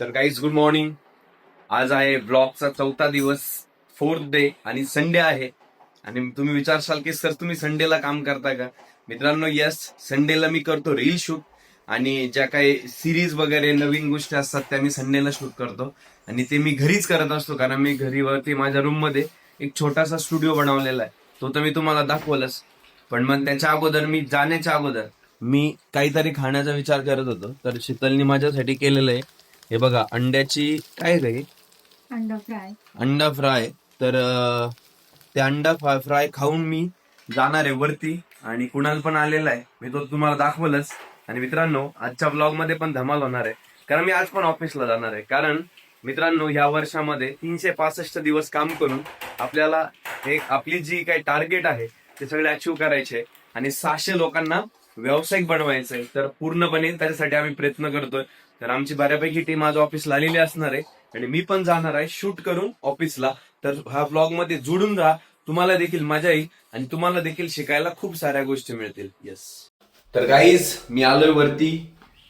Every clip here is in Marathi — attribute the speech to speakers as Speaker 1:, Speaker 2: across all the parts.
Speaker 1: तर गाईज गुड मॉर्निंग आज आहे ब्लॉगचा चौथा दिवस फोर्थ डे आणि संडे आहे. आणि तुम्ही विचारशाल की सर तुम्ही संडेला काम करता का? मित्रांनो यस संडेला मी करतो रील शूट आणि ज्या काही सिरीज वगैरे नवीन गोष्टी असतात त्या मी संडेला शूट करतो. आणि ते मी घरीच करत असतो कारण मी घरी वरती माझ्या रूममध्ये एक छोटासा स्टुडिओ बनवलेला आहे. तो तर मी तुम्हाला दाखवलंच. पण मग त्याच्या अगोदर मी जाण्याच्या अगोदर मी काहीतरी खाण्याचा विचार करत होतो. तर शीतलनी माझ्यासाठी केलेलं आहे हे बघा अंड्याची काय रे?
Speaker 2: अंडा फ्राय.
Speaker 1: अंडा फ्राय. तर अं, ते अंडा फ्राय फ्राय खाऊन मी जाणार आहे वरती आणि कुणाल पण आलेला आहे. मी तो तुम्हाला दाखवलंच. आणि मित्रांनो आजच्या ब्लॉगमध्ये पण धमाल होणार आहे. कारण मी आज पण ऑफिसला जाणार आहे. कारण मित्रांनो ह्या वर्षामध्ये तीनशे पासष्ट दिवस काम करून आपल्याला एक आपली जी काही टार्गेट आहे ते सगळे अचीव करायचे आणि सहाशे लोकांना व्यावसायिक बनवायचंय. तर पूर्णपणे त्याच्यासाठी आम्ही प्रयत्न करतोय. तर आमची बऱ्यापैकी टीम आज ऑफिसला आलेली असणार आहे. आणि मी पण जाणार आहे शूट करून ऑफिसला तर ह्या ब्लॉगमध्ये जुडून राहा. तुम्हाला देखील मजा येईल आणि तुम्हाला देखील शिकायला खूप साऱ्या गोष्टी मिळतील. येस तर गाईज मी आलोय वरती.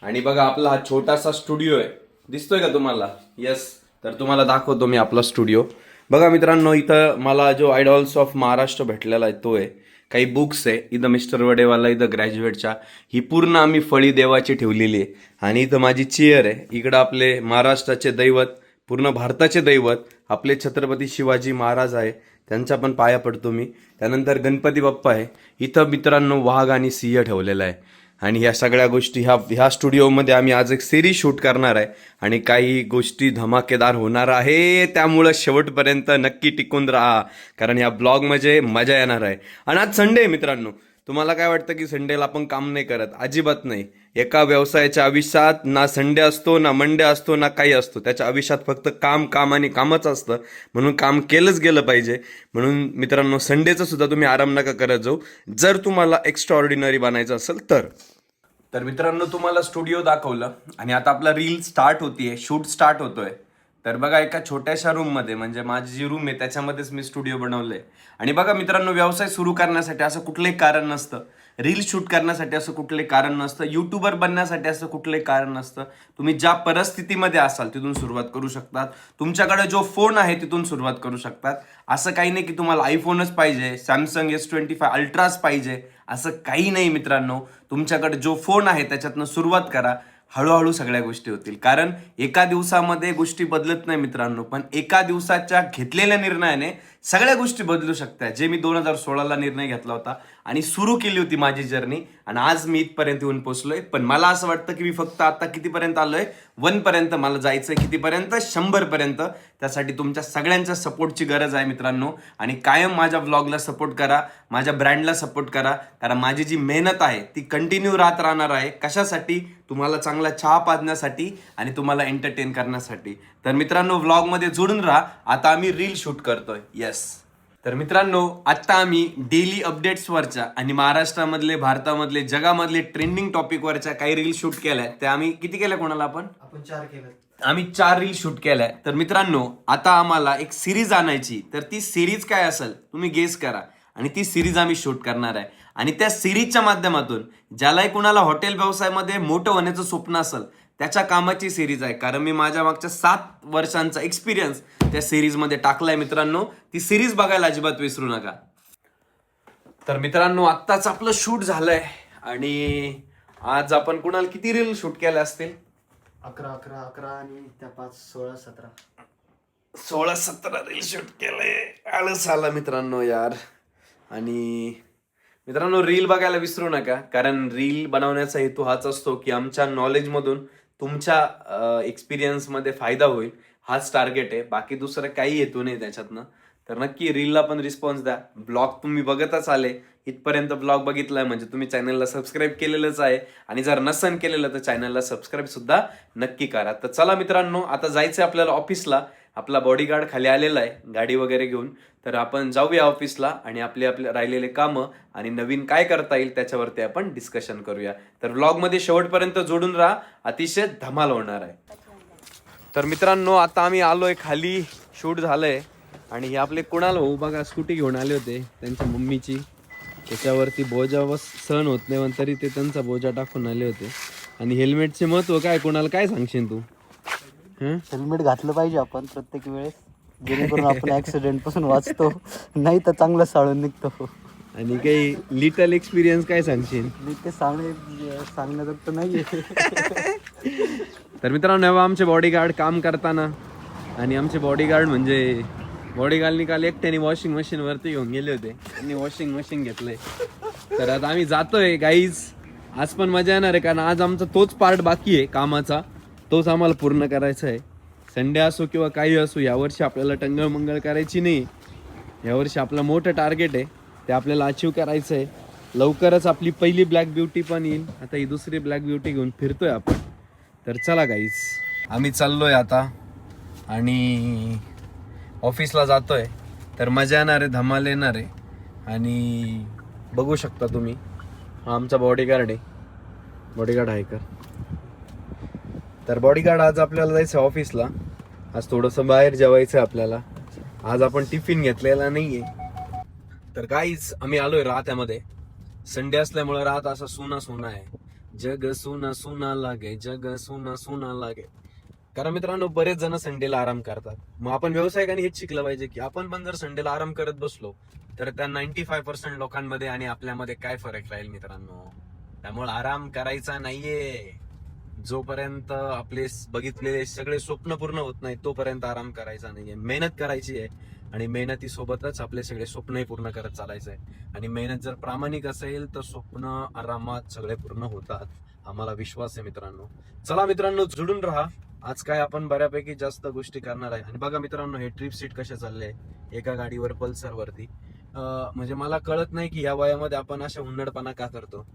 Speaker 1: आणि बघा आपला हा छोटासा स्टुडिओ आहे. दिसतोय का तुम्हाला? येस तर तुम्हाला दाखवतो मी आपला स्टुडिओ बघा मित्रांनो इथं मला जो आयडॉल्स ऑफ महाराष्ट्र भेटलेला आहे तो आहे. काही बुक्स आहे इथं मिस्टर वडेवाला इथं ग्रॅज्युएटच्या ही पूर्ण आम्ही फळी देवाची ठेवलेली आहे. आणि इथं माझी चेअर आहे. इकडं आपले महाराष्ट्राचे दैवत पूर्ण भारताचे दैवत आपले छत्रपती शिवाजी महाराज आहे. त्यांचा पण पाया पडतो मी. त्यानंतर गणपती बाप्पा आहे. इथं मित्रांनो वाघ आणि सिंह ठेवलेला आहे. आणि ह्या सगळ्या गोष्टी ह्या ह्या स्टुडिओमध्ये आम्ही आज एक सिरीज शूट करणार आहे. आणि काही गोष्टी धमाकेदार होणार आहे त्यामुळं शेवटपर्यंत नक्की टिकून राहा. कारण ह्या ब्लॉग म्हणजे मजा येणार आहे. आणि आज संडे आहे मित्रांनो. तुम्हाला काय वाटतं की संडेला आपण काम नाही करत? अजिबात नाही. एका व्यवसायाच्या आयुष्यात ना संडे असतो ना मंडे असतो ना काही असतो. त्याच्या आयुष्यात फक्त काम काम आणि कामच असतं. म्हणून काम केलंच गेलं पाहिजे. म्हणून मित्रांनो संडेचं सुद्धा तुम्ही आराम नका करत जाऊ. जर तुम्हाला एक्स्ट्रा ऑर्डिनरी बनायचं असेल तर. तर मित्रांनो तुम्हाला स्टुडिओ दाखवलं आणि आता आपला रील स्टार्ट होतीये. शूट स्टार्ट होतोय. तर बघा एका छोट्याशा रूममध्ये म्हणजे माझी जी रूम आहे त्याच्यामध्येच मी स्टुडिओ बनवलंय. आणि बघा मित्रांनो व्यवसाय सुरू करण्यासाठी असं कुठलंही कारण नसतं. रील शूट करण्यासाठी असं कुठलंही कारण नसतं. युट्यूबर बनण्यासाठी असं कुठलंही कारण नसतं. तुम्ही ज्या परिस्थितीमध्ये असाल तिथून सुरुवात करू शकतात. तुमच्याकडे जो फोन आहे तिथून सुरुवात करू शकतात. असं काही नाही की तुम्हाला आयफोनच पाहिजे सॅमसंग एस ट्वेंटी फाय अल्ट्राच पाहिजे असं काही नाही मित्रांनो. तुमच्याकडे जो फोन आहे त्याच्यातनं सुरुवात करा. हळूहळू सगळ्या गोष्टी होतील. कारण एका दिवसामध्ये गोष्टी बदलत नाही मित्रांनो. पण एका दिवसाच्या घेतलेल्या निर्णयाने सगळ्या गोष्टी बदलू शकतात जे मी दोन हजार सोळाला निर्णय घेतला होता आणि सुरू केली होती माझी जर्नी आणि आज मी इथपर्यंत येऊन पोचलोय पण मला असं वाटतं की मी फक्त आता कितीपर्यंत आलोय? वन पर्यंत मला जायचंय कितीपर्यंत? शंभर पर्यंत त्यासाठी तुमच्या सगळ्यांच्या सपोर्टची गरज आहे मित्रांनो. आणि कायम माझ्या ब्लॉगला सपोर्ट करा माझ्या ब्रँडला सपोर्ट करा. कारण माझी जी मेहनत आहे ती कंटिन्यू राहत राहणार आहे. कशासाठी? तुम्हाला चांगला चहा पाजण्यासाठी आणि तुम्हाला एंटरटेन करण्यासाठी. तर मित्रांनो व्लॉगमध्ये जोडून राहा. आता आम्ही रील शूट करतोय. येस तर मित्रांनो आता आम्ही डेली अपडेट्सवरच्या आणि महाराष्ट्रामधले भारतामधले जगामधले ट्रेंडिंग टॉपिकवरच्या काही रील शूट केल्या. त्या आम्ही किती केल्या कोणाला आपण?
Speaker 3: आपण चार केलं
Speaker 1: आम्ही चार रील शूट केलाय. तर मित्रांनो आता आम्हाला एक सिरीज आणायची. तर ती सिरीज काय असेल तुम्ही गेस करा. आणि ती सिरीज आम्ही शूट करणार आहे. आणि त्या सिरीजच्या माध्यमातून ज्यालाही कुणाला हॉटेल व्यवसायामध्ये मोठं होण्याचं स्वप्न असेल त्याच्या कामाची सिरीज आहे. कारण मी माझ्या मागच्या सात वर्षांचा एक्सपिरियन्स त्या सिरीजमध्ये टाकलाय मित्रांनो. ती सिरीज बघायला अजिबात विसरू नका. तर मित्रांनो आत्ताच आपलं शूट झालंय. आणि आज आपण कुणाला किती रील शूट केल्या असतील?
Speaker 3: अकरा अकरा अकरा आणि त्या पाच सोळा सतरा.
Speaker 1: सोळा सतरा रील शूट केलंय आळस आला मित्रांनो यार. आणि मित्रांनो रील बघायला विसरू नका. कारण रील बनवण्याचा हेतू हाच असतो की आमच्या नॉलेजमधून तुमच्या एक्सपिरियन्समध्ये फायदा होईल हाच टार्गेट आहे. बाकी दुसरं काही हेतू नाही त्याच्यातनं. तर नक्की रीलला पण रिस्पॉन्स द्या. ब्लॉग तुम्ही बघतच आले. इथपर्यंत ब्लॉग बघितलाय म्हणजे तुम्ही चॅनलला सबस्क्राईब केलेलंच आहे. आणि जर नसन केलेलं तर चॅनलला सबस्क्राईब सुद्धा नक्की करा. तर चला मित्रांनो आता जायचं आपल्याला ऑफिसला आपला बॉडीगार्ड खाली आलेला आहे गाडी वगैरे घेऊन. तर आपण जाऊया ऑफिसला आणि आपले आपले राहिलेले कामं आणि नवीन काय करता येईल त्याच्यावरती आपण डिस्कशन करूया. तर व्लॉगमध्ये शेवटपर्यंत जोडून राहा अतिशय धमाल होणार आहे. तर मित्रांनो आता आम्ही आलोय खाली शूट झालंय. आणि हे आपले कुणाल भाऊ? बघा स्कूटी घेऊन आले होते त्यांच्या मम्मीची. त्याच्यावरती बोजा व सहन होत नाही पण तरी ते त्यांचा बोजा टाकून आले होते. आणि हेल्मेटचे महत्त्व काय? कोणाला काय सांगशील तू?
Speaker 3: हेल्मेट घातलं पाहिजे आपण प्रत्येक वेळेस. जेणेकरून आपण ऍक्सिडेंटपासून वाचतो. नाही तर चांगलं साळून निघतो.
Speaker 1: आणि काही लिटल एक्सपिरियन्स काय सांगशील?
Speaker 3: मी ते सांगणे सांगण्याचं तर नाहीये.
Speaker 1: तर मित्रांनो जेव्हा आमचे बॉडीगार्ड काम करताना. आणि आमचे बॉडीगार्ड म्हणजे बॉडीगार्डनी काल एकट्याने वॉशिंग मशीन वरती घेऊन गेले होते. त्यांनी वॉशिंग मशीन घेतलंय. तर आता आम्ही जातोय गाईज आज पण मजा येणार आहे कारण आज आमचा तोच पार्ट बाकी आहे कामाचा. तोच आम्हाला पूर्ण करायचा आहे. संडे असो किंवा काही असो यावर्षी आपल्याला टंगळमंगळ करायची नाही. यावर्षी आपलं मोठं टार्गेट आहे. ते आपल्याला अचीव करायचं आहे लवकरच आपली पहिली ब्लॅक ब्युटी पण येईल. आता ही दुसरी ब्लॅक ब्युटी घेऊन फिरतोय आपण. तर चला गाईज आम्ही चाललोय आता. आणि ऑफिसला जातोय. तर मजा येणार आहे धमाल येणार आहे. आणि बघू शकता तुम्ही. हा आमचा बॉडीगार्ड आहे. बॉडीगार्ड आहे का? तर बॉडीगार्ड आज आपल्याला जायचं ऑफिसला आज थोडंसं बाहेर जेवायचं आहे आपल्याला. आज आपण टिफिन घेतलेला नाहीये. तर काहीच आम्ही आलोय राहत्यामध्ये. संडे असल्यामुळे राहत असा सुना सुना आहे. जग सुना सुना लागे जग सुना सुना लागे. कारण मित्रांनो बरेच जण संडेला आराम करतात. मग आपण व्यावसायिकांनी हेच शिकलं पाहिजे की आपण पण जर संडेला आराम करत बसलो तर त्या नाईन्टी फाय पर्सेंट लोकांमध्ये आणि आपल्यामध्ये काय फरक राहील मित्रांनो? त्यामुळे आराम करायचा नाहीये. जोपर्यंत आपले बघितलेले सगळे स्वप्न पूर्ण होत नाही तोपर्यंत आराम करायचा नाहीये. मेहनत करायची आहे आणि मेहनतीसोबतच आपले सगळे स्वप्नही पूर्ण करत चालायचं आहे. आणि मेहनत जर प्रामाणिक असेल तर स्वप्न आरामात सगळे पूर्ण होतात आम्हाला विश्वास आहे मित्रांनो. चला मित्रांनो जुडून राहा. आज काय आपण बऱ्यापैकी जास्त गोष्टी करणार आहे. आणि बघा मित्रांनो हे ट्रिप सीट कसे चालले एका गाडीवर पल्सरवरती. म्हणजे मला कळत नाही की या वयामध्ये आपण अशा हुन्नडपणा का करतो.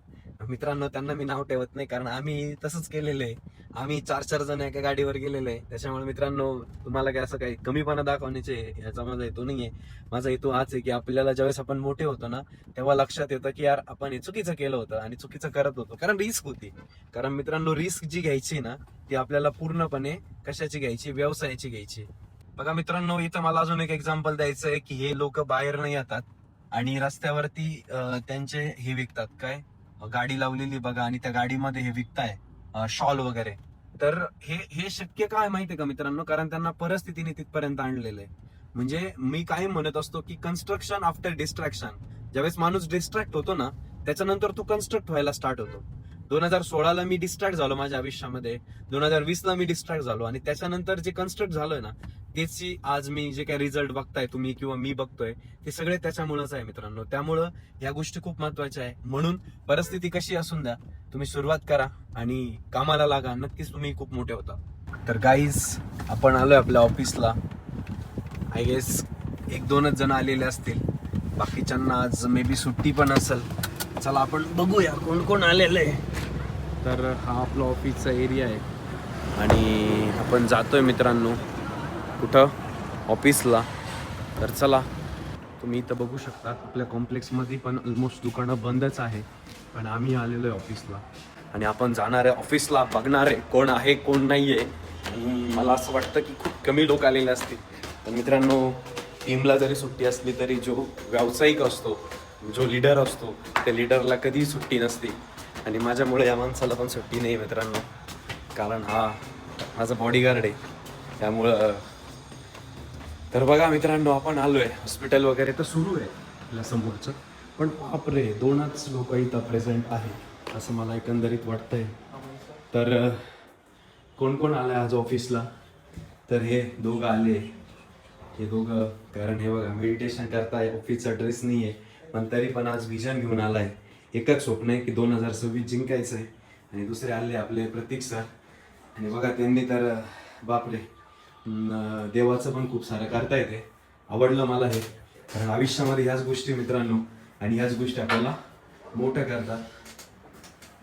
Speaker 1: मित्रांनो त्यांना मी नाव ठेवत नाही कारण आम्ही तसंच केलेलं आहे. आम्ही चार चार जण एका गाडीवर गेलेले आहे. त्याच्यामुळे मित्रांनो तुम्हाला काय असं काही कमीपणा दाखवण्याचे याचा माझा हेतू आहे माझा हेतू हाच आहे की आपल्याला ज्यावेळेस आपण मोठे होतो ना तेव्हा लक्षात येतं की यार आपण हे चुकीचं केलं होतं आणि चुकीचं करत होतो. कारण रिस्क होती. कारण मित्रांनो रिस्क जी घ्यायची ना ती आपल्याला पूर्णपणे कशाची घ्यायची? व्यवसायाची घ्यायची. बघा मित्रांनो इथं मला अजून एक एक्झाम्पल द्यायचं आहे की हे लोक बाहेर नाही येतात आणि रस्त्यावरती त्यांचे हे विकतात. काय? गाडी लावलेली बघा आणि त्या गाडीमध्ये हे विकताय शॉल वगैरे. तर हे हे शक्य काय माहितीये का मित्रांनो? कारण त्यांना परिस्थितीने तिथपर्यंत आणलेलं आहे. म्हणजे मी काय म्हणत असतो की कन्स्ट्रक्शन आफ्टर डिस्ट्रॅक्शन ज्यावेळेस माणूस डिस्ट्रॅक्ट होतो ना त्याच्यानंतर तो कन्स्ट्रक्ट व्हायला स्टार्ट होतो. दोन हजार सोळाला मी डिस्ट्रॅक्ट झालो माझ्या आयुष्यामध्ये. दोन हजार वीस ला मी डिस्ट्रॅक्ट झालो आणि त्याच्यानंतर जे कन्स्ट्रक्ट झालोय ना त्याची आज मी जे काही रिझल्ट बघताय तुम्ही किंवा मी बघतोय ते सगळे त्याच्यामुळेच आहे मित्रांनो. त्यामुळं या गोष्टी खूप महत्त्वाच्या आहे. म्हणून परिस्थिती कशी असून द्या तुम्ही सुरुवात करा आणि कामाला लागा. नक्कीच तुम्ही खूप मोठे होता. तर गाईज आपण आलोय आपल्या ऑफिसला आय गेस एक दोनच जण आलेले असतील. बाकीच्यांना आज मे बी सुट्टी पण असेल. चला आपण बघूया कोण कोण आलेलं आहे तर हा आपला ऑफिसचा एरिया आहे. आणि आपण जातोय मित्रांनो. कुठं? ऑफिसला. तर चला तुम्ही इथं बघू शकता आपल्या कॉम्प्लेक्समध्ये पण ऑलमोस्ट दुकानं बंदच आहे. पण आम्ही आलेलो आहे ऑफिसला. आणि आपण जाणार आहे ऑफिसला बघणार आहे कोण आहे कोण नाही आहे आणि मला असं वाटतं की खूप कमी लोक आलेले असतील. तर मित्रांनो टीमला जरी सुट्टी असली तरी जो व्यावसायिक असतो जो लीडर असतो त्या लीडरला कधीही सुट्टी नसते. आणि माझ्यामुळे या माणसाला पण सुट्टी नाही मित्रांनो. कारण हा माझा बॉडीगार्ड आहे. त्यामुळं तर बघा मित्रांनो आपण आलोय. हॉस्पिटल वगैरे तर सुरू आहे आपल्या समोरचं. पण बापरे दोनच लोक इथं प्रेझेंट आहे असं मला एकंदरीत वाटतंय. तर कोण कोण आलंय आज ऑफिसला तर हे दोघं आले. हे दोघं कारण हे बघा मेडिटेशन करताय ऑफिसचा ड्रेस नाही आहे पण तरी पण आज विजन घेऊन आलाय. एकच स्वप्न आहे की दोन हजार सव्वीस जिंकायचं आहे आणि दुसरे आले आपले प्रतीक सर आणि बघा त्यांनी तर बापरे देवाचं पण खूप सारं करता येते. आवडलं मला हे. कारण आयुष्यामध्ये ह्याच गोष्टी मित्रांनो आणि ह्याच गोष्टी आपल्याला मोठं करतात.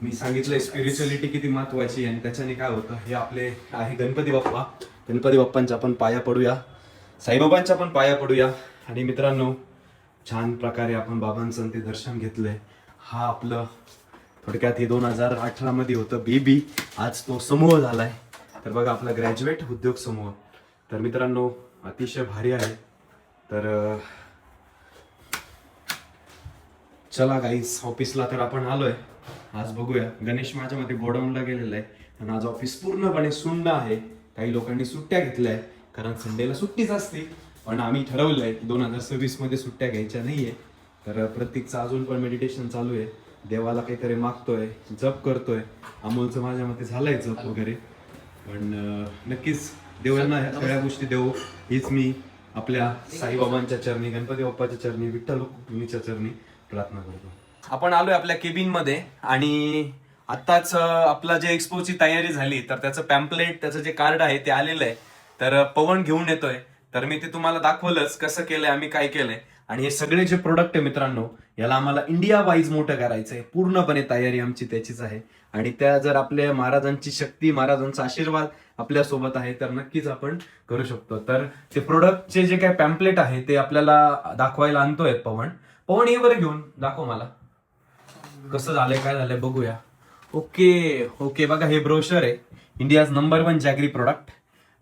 Speaker 1: मी सांगितलंय स्पिरिच्युअलिटी किती महत्वाची आणि त्याच्याने काय होतं? हे आपले आहे गणपती बाप्पा. गणपती बाप्पांच्या आपण पाया पडूया. साईबाबांच्या पण पाया पडूया. आणि मित्रांनो छान प्रकारे आपण बाबांचं ते दर्शन घेतलंय. हा आपलं थोडक्यात हे दोन हजार अठरामध्ये होतं बी बी आज तो समूह झालाय. तर बघा आपला ग्रॅज्युएट उद्योग समूह. तर मित्रांनो अतिशय भारी आहे. तर चला गाईस ऑफिसला तर आपण आलोय. आज बघूया. गणेश माझ्या मध्ये गोडाऊनला गेलेला आहे. आणि आज ऑफिस पूर्णपणे सुंद आहे. काही लोकांनी सुट्ट्या घेतल्या आहे कारण संडेला सुट्टीच असते. पण आम्ही ठरवलंय की दोन हजार सव्वीसमध्ये सुट्ट्या घ्यायच्या नाहीये. तर प्रत्येकचं अजून पण मेडिटेशन चालू आहे. देवाला काहीतरी मागतोय जप करतोय. अमोलचं माझ्या मते झालंय जप वगैरे. पण नक्कीच देवांना ह्या सगळ्या गोष्टी देऊ. हीच मी आपल्या साईबाबांच्या चरणी गणपती बाप्पाच्या चरणी विठ्ठल रुक्मिणीच्या चरणी प्रार्थना करतो. आपण आलोय आपल्या केबिनमध्ये आणि आत्ताच आपला जे एक्सपोची तयारी झाली तर त्याचं पॅम्पलेट त्याचं जे कार्ड आहे ते आलेलं आहे. तर पवन घेऊन येतोय. तर मी ते तुम्हाला दाखवलंच कसं केलंय आम्ही काय केलंय. आणि हे सगळे जे प्रोडक्ट आहे मित्रांनो याला आम्हाला इंडिया वाईज मोठं करायचंय. पूर्णपणे तयारी आमची त्याचीच आहे. आणि त्या जर आपल्या महाराजांची शक्ती महाराजांचा आशीर्वाद आपल्यासोबत आहे तर नक्कीच आपण करू शकतो. तर ते प्रोडक्टचे जे काय पॅम्पलेट आहे ते आपल्याला दाखवायला आणतोय पवन. पवन हे बरं घेऊन. दाखव मला. कसं झालंय काय झालंय बघूया. Okay okay. बघा हे ब्रोशर आहे. India's number one jaggery product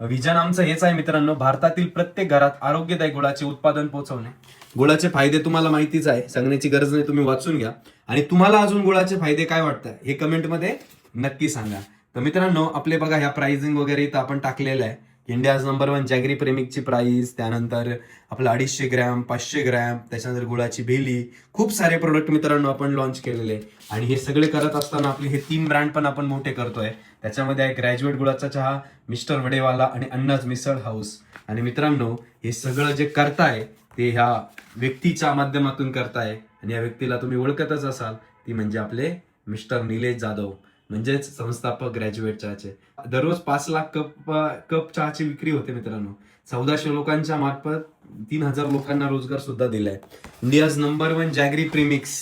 Speaker 1: vision आमचं हेच आहे मित्रांनो. भारतातील प्रत्येक घरात आरोग्यदायी गुळाचे उत्पादन पोहोचवणे. गुळाचे फायदे तुम्हाला माहितीच आहे. सांगण्याची गरज नाही तुम्ही वाचून घ्या. आणि तुम्हाला अजून गुळाचे फायदे काय वाटतात हे कमेंटमध्ये नक्की सांगा. तर मित्रांनो आपले बघा ह्या प्राइजिंग वगैरे इथं आपण टाकलेलं आहे. इंडियाज नंबर वन जॅगरी प्रेमिकची प्राइस त्यानंतर आपलं अडीचशे ग्रॅम पाचशे ग्रॅम त्याच्यानंतर गुळाची भेली. खूप सारे प्रोडक्ट मित्रांनो आपण लॉन्च केलेले. आणि हे सगळे करत असताना आपले हे तीन ब्रँड पण आपण मोठे करतोय. त्याच्यामध्ये आहे ग्रॅज्युएट गुळाचा चहा मिस्टर वडेवाला आणि अन्नाज मिसळ हाऊस आणि मित्रांनो हे सगळं जे करताय ते ह्या व्यक्तीच्या माध्यमातून करताय आणि या व्यक्तीला तुम्ही ओळखतच असाल ती म्हणजे आपले मिस्टर निलेश जाधव म्हणजेच संस्थापक ग्रॅज्युएट चहाचे. दररोज पाच लाख कप कप चहाची विक्री होते मित्रांनो. चौदाशे लोकांच्या मार्फत तीन हजार लोकांना रोजगार सुद्धा दिलाय. India's number one jaggery premix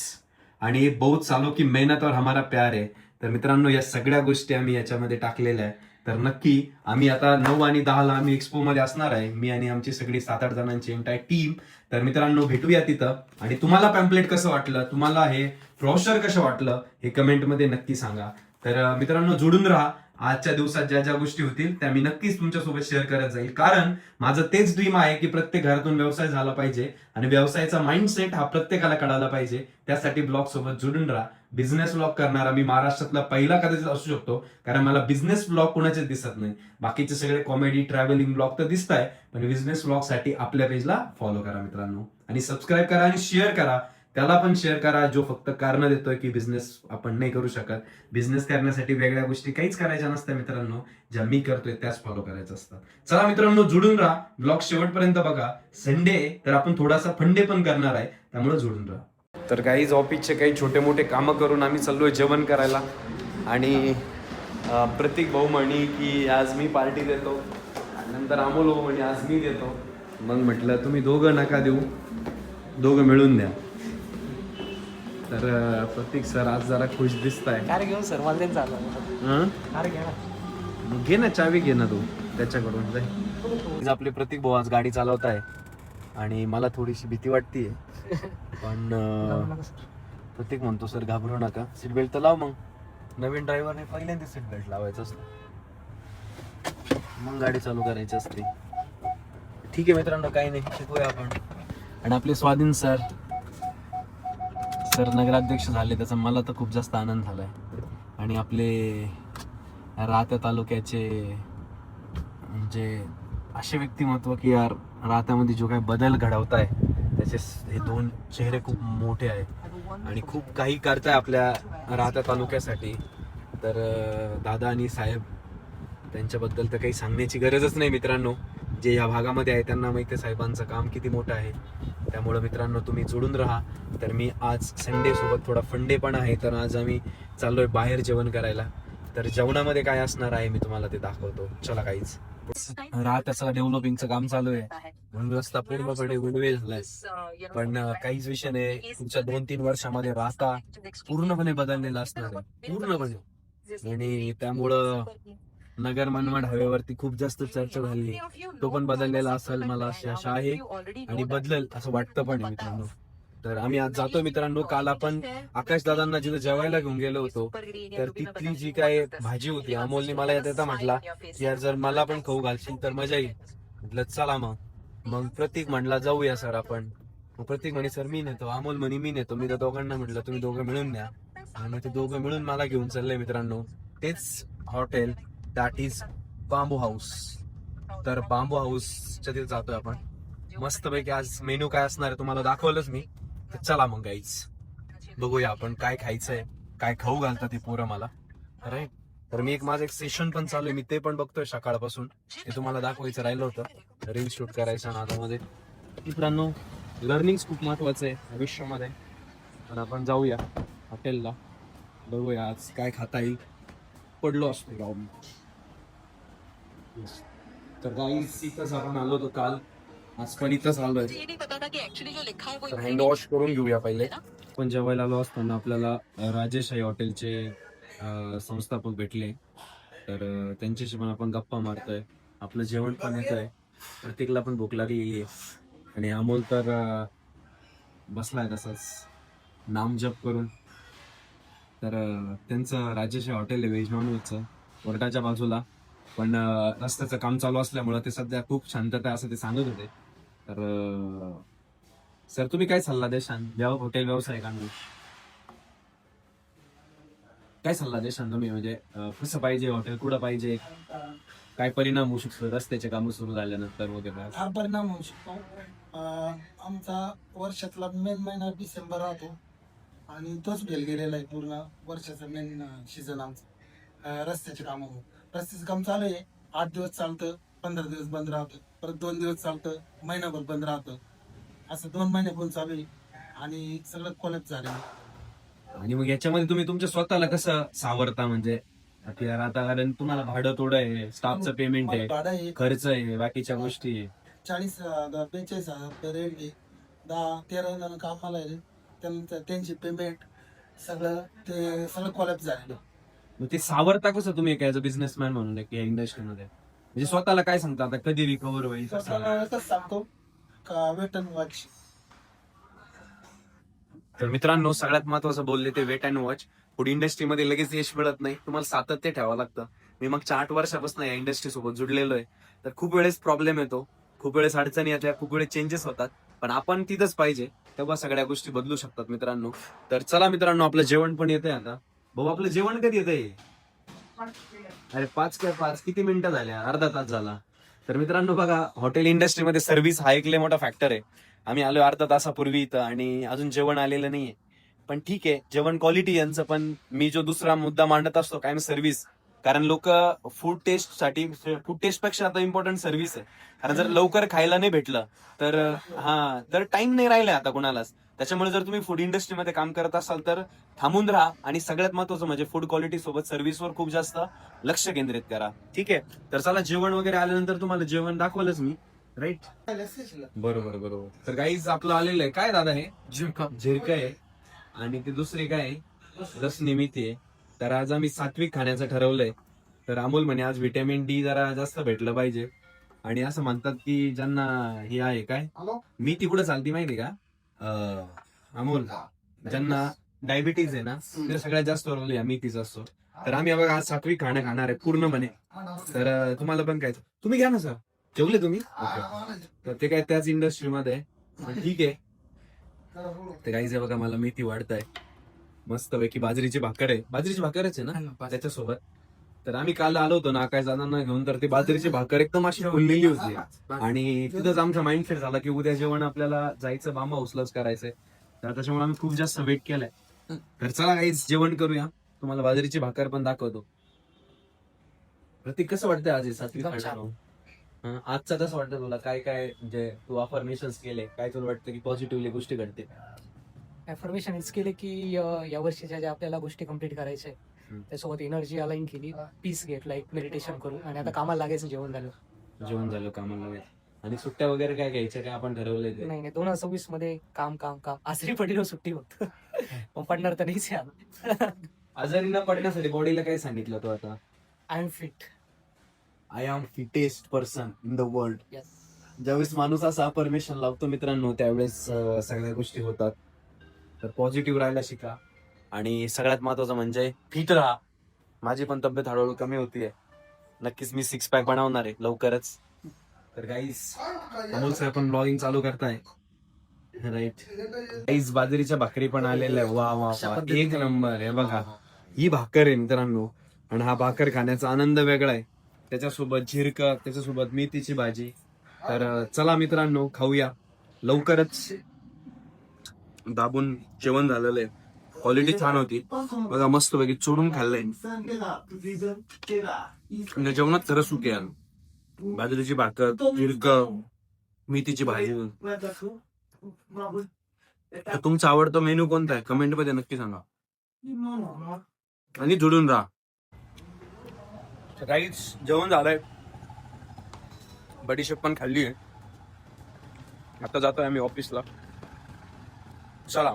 Speaker 1: आणि बहुत सालो की मेहनत और हमारा प्यार आहे. तर मित्रांनो या सगळ्या गोष्टी आम्ही याच्यामध्ये टाकलेल्या आहे. तर नक्की आम्ही आता नऊ आणि दहाला आम्ही एक्सपो मध्ये असणार आहे. मी आणि आमची सगळी सात आठ जणांची एंटायर टीम तर मित्रांनो भेटूया तिथं. आणि तुम्हाला पॅम्पलेट कसं वाटलं? तुम्हाला हे ब्रॉशर कसं वाटलं? हे कमेंटमध्ये नक्की सांगा. तर मित्रांनो जोडून राहा. आजच्या दिवसात ज्या ज्या गोष्टी होतील त्या मी नक्कीच तुमच्यासोबत शेअर करत जाईल. कारण माझं तेच ड्रीम आहे की प्रत्येक घरातून व्यवसाय झाला पाहिजे. आणि व्यवसायाचा माइंडसेट हा प्रत्येकाला कळाला पाहिजे. त्यासाठी ब्लॉग सोबत जोडून राहा. बिझनेस ब्लॉग करणारा मी महाराष्ट्रातला पहिला कदाचित असू शकतो कारण मला बिझनेस ब्लॉग कोणाचेच दिसत नाही. बाकीचे सगळे कॉमेडी ट्रॅव्हलिंग ब्लॉग तर दिसत आहे पण बिझनेस ब्लॉगसाठी आपल्या पेजला फॉलो करा मित्रांनो. आणि सबस्क्राईब करा आणि शेअर करा. त्याला पण शेअर करा जो फक्त कारण देतोय की बिझनेस आपण नाही करू शकत. बिझनेस करण्यासाठी वेगळ्या गोष्टी काहीच करायच्या नसत्या मित्रांनो. ज्या मी करतोय त्याच फॉलो करायच्या असतात चला मित्रांनो जुडून राहा. ब्लॉग शेवटपर्यंत बघा. संडे तर आपण थोडासा फंडे पण करणार आहे. त्यामुळे जुडून राहा. तर काहीच ऑफिसचे काही छोटे मोठे कामं करून आम्ही चाललोय जेवण करायला. आणि प्रतीक भाऊ म्हणी की आज मी पार्टी देतो. नंतर अमोल भाऊ म्हणे आज मी देतो. मग म्हटलं तुम्ही दोघं नका देऊ. दोघं मिळून द्या. तर प्रतीक सर आज जरा खुश दिसत आहे
Speaker 3: कार घेऊन सर मला कार घ्या
Speaker 1: घे ना चावी घे ना तू. त्याच्याकडून जाय. आपले प्रतीक भाऊ आज गाडी चालवत आहे आणि मला थोडीशी भीती वाटतीये. पण अं, प्रतीक म्हणतो सर घाबरू नका. सीट बेल्ट तर लाव मग. नवीन ड्रायव्हरने पहिल्यांदा सीट बेल्ट लावायचं असतं. मग गाडी चालू करायची असते. ठीक आहे मित्रांनो काही नाही शिकूया आपण. आणि आपले स्वाधीन सर. सर नगराध्यक्ष झाले त्याचा मला तर खूप जास्त आनंद झालाय. आणि आपले राहत्या तालुक्याचे म्हणजे असे व्यक्तिमत्व की यार राहत्यामध्ये जो काही बदल घडवत आहे त्याचे हे दोन चेहरे खूप मोठे आहेत. आणि खूप काही करताय आपल्या राहत्या तालुक्यासाठी. तर दादा आणि साहेब त्यांच्याबद्दल तर काही सांगण्याची गरजच नाही मित्रांनो. जे या भागामध्ये आहे त्यांना माहिती आहे साहेबांचं काम किती मोठं आहे. त्यामुळं मित्रांनो तुम्ही जोडून राहा. तर मी आज संडे सोबत थोडा फंडे पण आहे तर आज आम्ही चाललोय बाहेर जेवण करायला. तर जेवणामध्ये काय असणार आहे मी तुम्हाला ते दाखवतो. चला काहीच राहत्याचं डेव्हलपिंगचं काम चालू आहे. म्हणून रस्ता पूर्णपणे गुडवे झालाय. पण काहीच विषय नाही. पुढच्या दोन तीन वर्षामध्ये राहता पूर्णपणे बदललेला असणार आहे. पूर्णपणे. आणि त्यामुळं नगर मनमाड हवेवरती खूप जास्त चर्चा झाली. तो पण बदललेला असेल मला अशी आशा आहे. आणि बदलल असं वाटतं पण मित्रांनो. तर आम्ही आज जातो मित्रांनो. काल आपण आकाश दादांना जिथं जेवायला घेऊन गेलो होतो तर तिथली जी काय भाजी होती अमोलने मला येत येता म्हटला की यार जर मला पण खाऊ घालशील तर मजा येईल. म्हटलं चला मग. मग प्रतीक म्हणला जाऊया सर आपण. प्रतीक म्हणे सर मी नेतो. अमोल म्हणे मी नेतो. मी त्या दोघांना म्हटलं तुम्ही दोघं मिळून द्या आणि ते दोघं मिळून मला घेऊन चालले मित्रांनो. तेच hotel that is bamboo house. तर बांबू हाऊसच्या तिथे जातोय आपण. मस्तपैकी आज मेनू काय असणार आहे तुम्हाला दाखवलंच मी. तर चला मग गाईच बघूया आपण काय खायचंय काय खाऊ घालतात ते पोरं मला. राईट तर मी एक माझं एक सेशन पण चालू आहे. मी ते पण बघतोय सकाळपासून. ते तुम्हाला दाखवायचं राहिलं होतं. रील शूट करायचं नादामध्ये मित्रांनो लर्निंग खूप महत्वाचं आहे आयुष्यामध्ये. तर आपण जाऊया हॉटेलला बघूया आज काय खाता येईल. पडलो असतो गाव मी तर काही इथंच आपण आलो होतो काल. आज पण इथंच आलोय
Speaker 2: ये नहीं पता था कि एक्चुअली जो लिखा है वो
Speaker 1: तर
Speaker 2: इतनी
Speaker 1: हँड वॉश करून घेऊया पहिले? पण जेवायला आलो असताना आपल्याला राजेश आई हॉटेलचे संस्थापक भेटले. तर त्यांच्याशी पण आपण गप्पा मारतोय. आपलं जेवण पण येतोय. प्रत्येकला पण भूक लागलेली आहे. आणि अमोल तर बसलाय तसाच. नामजप करून. तर त्यांचं राजेश आई हॉटेल आहे व्हेज नॉनव्हेजचं कोर्टाच्या बाजूला. पण रस्त्याचं काम चालू असल्यामुळं ते सध्या खूप शांतता आहे असं ते सांगत होते. तर सर तुम्ही काय सल्ला देशान द्या हॉटेल व्यावसायिकांना? काय सल्ला देशान तुम्ही? म्हणजे अं, कसं पाहिजे हॉटेल कुठं पाहिजे? काय परिणाम होऊ शकतो? रस्त्याचे कामं सुरू झाल्यानंतर वगैरे.
Speaker 4: फार परिणाम होऊ शकतो. अं, आमचा वर्षातला मेन महिना डिसेंबर राहतो. आणि तोच फेल गेलेला आहे पूर्ण वर्षाचा मेन सीझन आमचा. अं, रस्त्याचे काम रस्त्याचं काम चालू आहे. आठ दिवस चालतं पंधरा दिवस बंद राहतं. परत दोन दिवस चालतं महिनाभर बंद राहतं. असं दोन महिने पण चालू आहे आणि सगळं कोलॅप आहे.
Speaker 1: आणि मग याच्यामध्ये तुम्ही तुमच्या स्वतःला कसं सावरता म्हणजे? यार आता कारण तुम्हाला भाडं थोडं आहे स्टाफचं पेमेंट आहे
Speaker 4: भाडं आहे.
Speaker 1: खर्च आहे बाकीच्या गोष्टी आहे.
Speaker 4: चाळीस हजार बेचाळीस हजार रेंट आहे. दहा तेरा जण कामाला आहे. त्यानंतर त्यांची पेमेंट सगळं ते सगळं कोलॅप झालेलं.
Speaker 1: मग ते सावरता कसं तुम्ही काय बिझनेसमॅन म्हणून या इंडस्ट्रीमध्ये म्हणजे स्वतःला काय सांगता आता? कधी रिकवर होईल
Speaker 4: तर
Speaker 1: कसं?
Speaker 4: आपल्याला एकच सांगतो. का वेट अँड वॉच
Speaker 1: तर मित्रांनो सगळ्यात महत्वाचं बोलले ते वेट अँड वॉच फूड इंडस्ट्रीमध्ये लगेच यश मिळत नाही. तुम्हाला सातत्य ठेवावं लागतं. मी मागच्या आठ वर्षापासून या इंडस्ट्री सोबत जुडलेलो आहे. तर खूप वेळेस प्रॉब्लेम येतो. खूप वेळेस अडचणी येतात. खूप वेळेस चेंजेस होतात. पण आपण तिथंच पाहिजे तेव्हा सगळ्या गोष्टी बदलू शकतात मित्रांनो. तर चला मित्रांनो आपलं जेवण पण येतंय आता. भाऊ आपलं जेवण कधी येतंय? अरे पाच काय पाच. किती मिनिटं झाल्या अर्धा तास झाला. तर मित्रांनो बघा हॉटेल इंडस्ट्रीमध्ये सर्व्हिस हा एक लय मोठा फॅक्टर आहे. आम्ही आलो अर्धा तासापूर्वी इथं आणि अजून जेवण आलेलं नाहीये. पण ठीक आहे जेवण क्वालिटी यांचं. पण मी जो दुसरा मुद्दा मांडत असतो कायम सर्व्हिस कारण लोक फूड टेस्टसाठी फूड टेस्टपेक्षा आता इम्पॉर्टंट सर्व्हिस आहे. कारण जर लवकर खायला नाही भेटलं तर हा तर टाइम नाही राहिला आता कुणालाच. त्याच्यामुळे जर तुम्ही फूड इंडस्ट्रीमध्ये काम करत असाल तर थांबून राहा आणि सगळ्यात महत्वाचं म्हणजे फूड क्वालिटी सोबत सर्व्हिसवर खूप जास्त लक्ष केंद्रित करा. ठीक आहे? तर चला जेवण वगैरे आल्यानंतर तुम्हाला जेवण दाखवलंच मी. राईट बरोबर बरोबर. तर काहीच आपलं आलेलं आहे. काय दादा हे? झिरका. झिरका आहे. आणि ते दुसरे काय आहे? निमित्त आहे. तर आज आम्ही सात्विक खाण्याचं ठरवलंय. तर अमोल म्हणे आज व्हिटॅमिन डी जरा जास्त भेटलं पाहिजे. आणि असं म्हणतात की ज्यांना हे आहे काय? मी तिकडे चालती माहिती का? अमोल ज्यांना डायबिटीज आहे ना ते सगळ्यात जास्त रोल या मेथीचा असतो. तर आम्ही बघा आज सात्विक खाणं खाणार आहे पूर्णपणे. तर तुम्हाला पण काय तुम्ही घ्या ना सर. जेवले तुम्ही. तर ते काय त्याच इंडस्ट्रीमध्ये ठीक आहे. ते काहीच बघा मला मेथी वाढत आहे मस्त पैकी बाजरीची भाकर आहे. बाजरीची भाकरच आहे ना त्याच्यासोबत. तर आम्ही काल आलो होतो ना काय जणांना घेऊन तर ती बाजरीची भाकर एकदम अशी फुललेली होती. आणि तिथंच आमचा माइंडसेट झाला की उद्या जेवण आपल्याला जायचं बांबा उचलच करायचंय. तर त्याच्यामुळे आम्ही खूप जास्त वेट केलाय. तर चला काही जेवण करूया. तुम्हाला बाजरीची भाकर पण दाखवतो. प्रतीक कसं वाटतंय आज सात्विक आजचं कसं वाटतं तुला? काय काय म्हणजे तू अफर्मेशन केले? काय तुला वाटतं की पॉझिटिव्हली गोष्टी घडते
Speaker 5: अफर्मेशन केले की या वर्षीच्या ज्या आपल्याला गोष्टी कंप्लीट करायच्या. त्यासोबत एनर्जी अलाइन केली पीस घेतला एक मेडिटेशन करून. आणि आता कामाला लागायचं जेवण झालं.
Speaker 1: जेवण झालं कामाला वेळ आणि सुट्ट्या वगैरे काय घ्यायच्या काय? आपण ठरवलंय ते.
Speaker 5: नाही नाही. दोन हजार सव्वीसमध्ये काम काम काम. आसरी पडली सुट्टी होत पण पडणार तर नाहीच
Speaker 1: आजारी न पडण्यासाठी बॉडीला काय सांगितलं तू आता?
Speaker 5: I am fit
Speaker 1: I am fittest person in the world
Speaker 5: yes
Speaker 1: ज्यावेळेस माणूस असा परमिशन लावतो मित्रांनो त्यावेळेस अं, सगळ्या गोष्टी होतात. तर पॉझिटिव्ह राहायला शिका. आणि सगळ्यात महत्वाचं म्हणजे फिट राहा. माझी पण तब्येत हळूहळू कमी होतीये. नक्कीच मी सिक्स पॅक बनवणार आहे लवकरच. तर गाईस अमोल सर पण ब्लॉगिंग चालू करताय. राईट गाईस बाजरीच्या भाकरी पण आलेल्या आहे वा वा वा. एक नंबर आहे बघा. ही भाकर आहे मित्रांनो. आणि हा भाकर खाण्याचा आनंद वेगळा आहे. त्याच्यासोबत झिरकं त्याच्यासोबत मेथीची भाजी. तर चला मित्रांनो खाऊया. लवकरच दाबून जेवण झालेलं आहे. क्वालिटी छान होती. बघा मस्त पैकी चोरून खाल्लंय. म्हणजे जेवणात खरं सुख आहे. बाजरीची भाकर झिरक मेथीची भाजी. तुमचा आवडता मेनू कोणता आहे? कमेंटमध्ये नक्की सांगा. आणि जुडून राहा. काहीच जेवण झालंय. बडीशेप पण खाल्ली आहे. आता जातोय आम्ही ऑफिसला. चला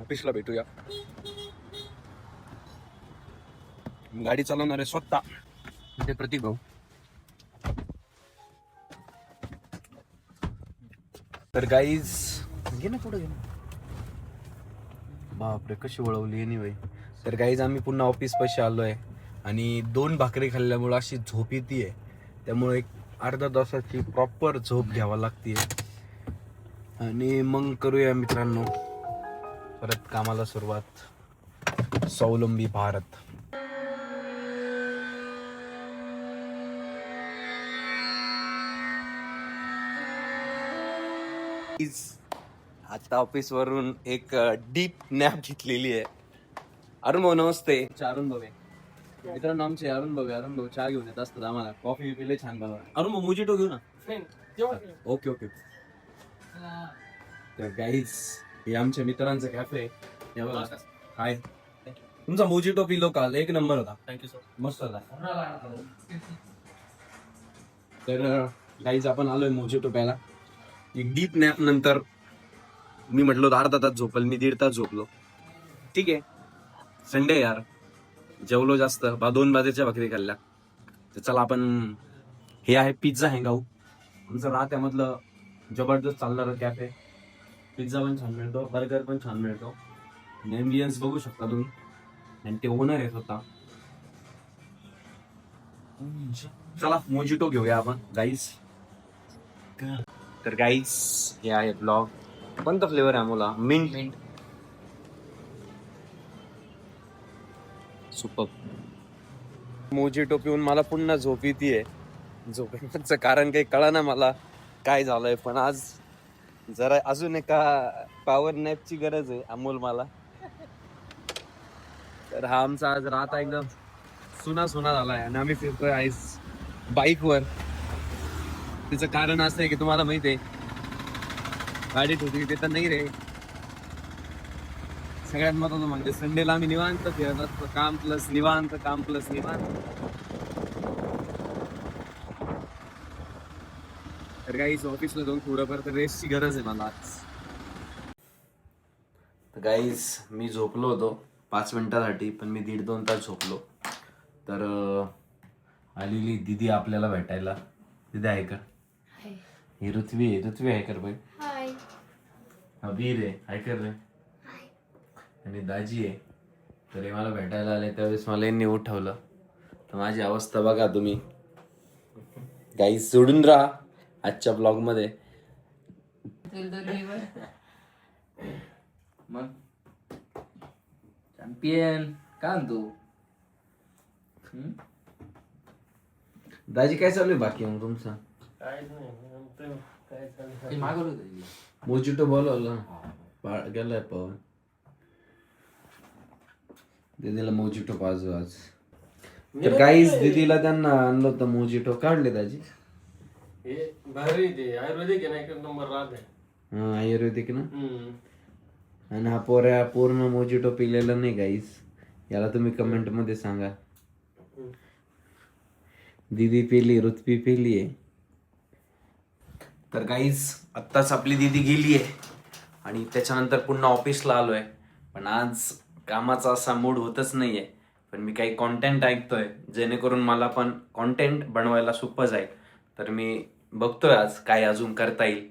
Speaker 1: ऑफिसला भेटूया. गाडी चालवणार आहे स्वतः. ते प्रतीक भाऊ. तर गाईज घे ना पुढे बापरे कशी वळवली एनिवे तर गाईज आम्ही पुन्हा ऑफिस पैसे आलोय. आणि दोन भाकरी खाल्ल्यामुळे अशी झोप येते त्यामुळे एक अर्धा तासाची प्रॉपर झोप घ्यावा लागते आणि मग करूया मित्रांनो. परत कामाला सुरुवात. स्वावलंबी भारत. आता ऑफिस वरून एक डीप नॅप घेतलेली आहे. अरुण भाऊ नमस्ते. अरुण भाऊ. मित्रांनो आमचे अरुण भाऊ आहे. अरुण भाऊ चहा घेऊन येत असतात आम्हाला. कॉफी पिले छान बाबा अरुण भाऊ मुजिटो घेऊ ना? Okay okay. तर गाईज हे आमच्या मित्रांचं कॅफे हाय तुमचा मोजिटो पिलो काल एक नंबर होता. थँक्यू सर मस्त होता. तर गाईज आपण आलोय मोजिटो प्यायला एक डीप नॅप नंतर मी म्हटलो होतं अर्धा तास झोपल मी दीड तास झोपलो. ठीक आहे. संडे यार. जेवलो जास्त. बा दोन बाजूच्या भाकरी खाल्ल्या. तर चला आपण हे आहे पिझ्झा हँगाऊ आमचं राहत्यामधलं जबरदस्त चालणारं कॅफे पिझ्झा पण छान मिळतो बर्गर पण छान मिळतो. एम्बियन्स बघू शकता तुम्ही. आणि ते ओनर आहेत होता चला मोजिटो घेऊया आपण गाईस तर गाईस हे आहे ब्लॉग कोणता फ्लेवर आहे अमोला मिंट मिंट सुपर मोजिटो पिऊन मला पुन्हा झोप येते झोपेचं कारण काही कळा ना मला. काय झालंय पण आज? जरा अजून एका पॉवर नॅपची गरज आहे अमोल मला. तर हा आमचा आज रात एकदम सुना सुना आहे आणि आम्ही फिरतोय आईस बाईकवर त्याचं कारण असं आहे की तुम्हाला माहिती आहे गाडी होती ते तर नाही रे. सगळ्यात महत्वाचं म्हणजे संडेला आम्ही निवांत फिरत असतो. काम प्लस निवांत काम प्लस निवांत. तर गाईज ऑफिसला जाऊन थोडंफार तर रेस्टची गरज आहे मला आज. तर गाईज मी झोपलो होतो पाच मिनिटासाठी पण मी दीड दोन तास झोपलो. तर अं, आलेली दिदी आपल्याला भेटायला. दिदी आहे का? ही ऋत्वी आहे. ऋत्वी आहे कर बाई? हा वीर आहे. आहे कर रे? आणि दाजी आहे. तर हे मला भेटायला आले. त्यावेळेस मला यांनी उठवलं. तर माझी अवस्था बघा तुम्ही. गाई सोडून राहा. आजच्या ब्लॉगमध्ये.
Speaker 5: मग? चॅम्पियन का तू?
Speaker 1: दाजी काय चालू आहे बाकी मग तुमचं?
Speaker 5: मागवलं होतं
Speaker 1: मोजिटो बोलवलं गेलाय पवन दीदीला मोजिटो पाजू आज. तर गाईज दीदीला त्यांना आणलं होतं मोजिटो काढले दाजी.
Speaker 6: हे भारी ते आयुर्वेदिक आहे ना एक नंबर राहत आहे
Speaker 1: हा आयुर्वेदिक ना
Speaker 6: हम्म.
Speaker 1: आणि हा पोऱ्या पूर्ण मोजिटो पिलेला नाही गाईस याला तुम्ही कमेंटमध्ये सांगा दीदी पिली ऋतपी पिली आहे तर गाईज आत्ताच आपली दीदी गेली आहे आणि त्याच्यानंतर पुन्हा ऑफिसला आलोय. पण आज कामाचा असा मूड होतच नाहीये. पण मी काही कॉन्टेंट ऐकतोय. जेणेकरून मला पण कॉन्टेंट बनवायला सोपं जाईल. तर मी बघतोय आज काय अजून करता येईल.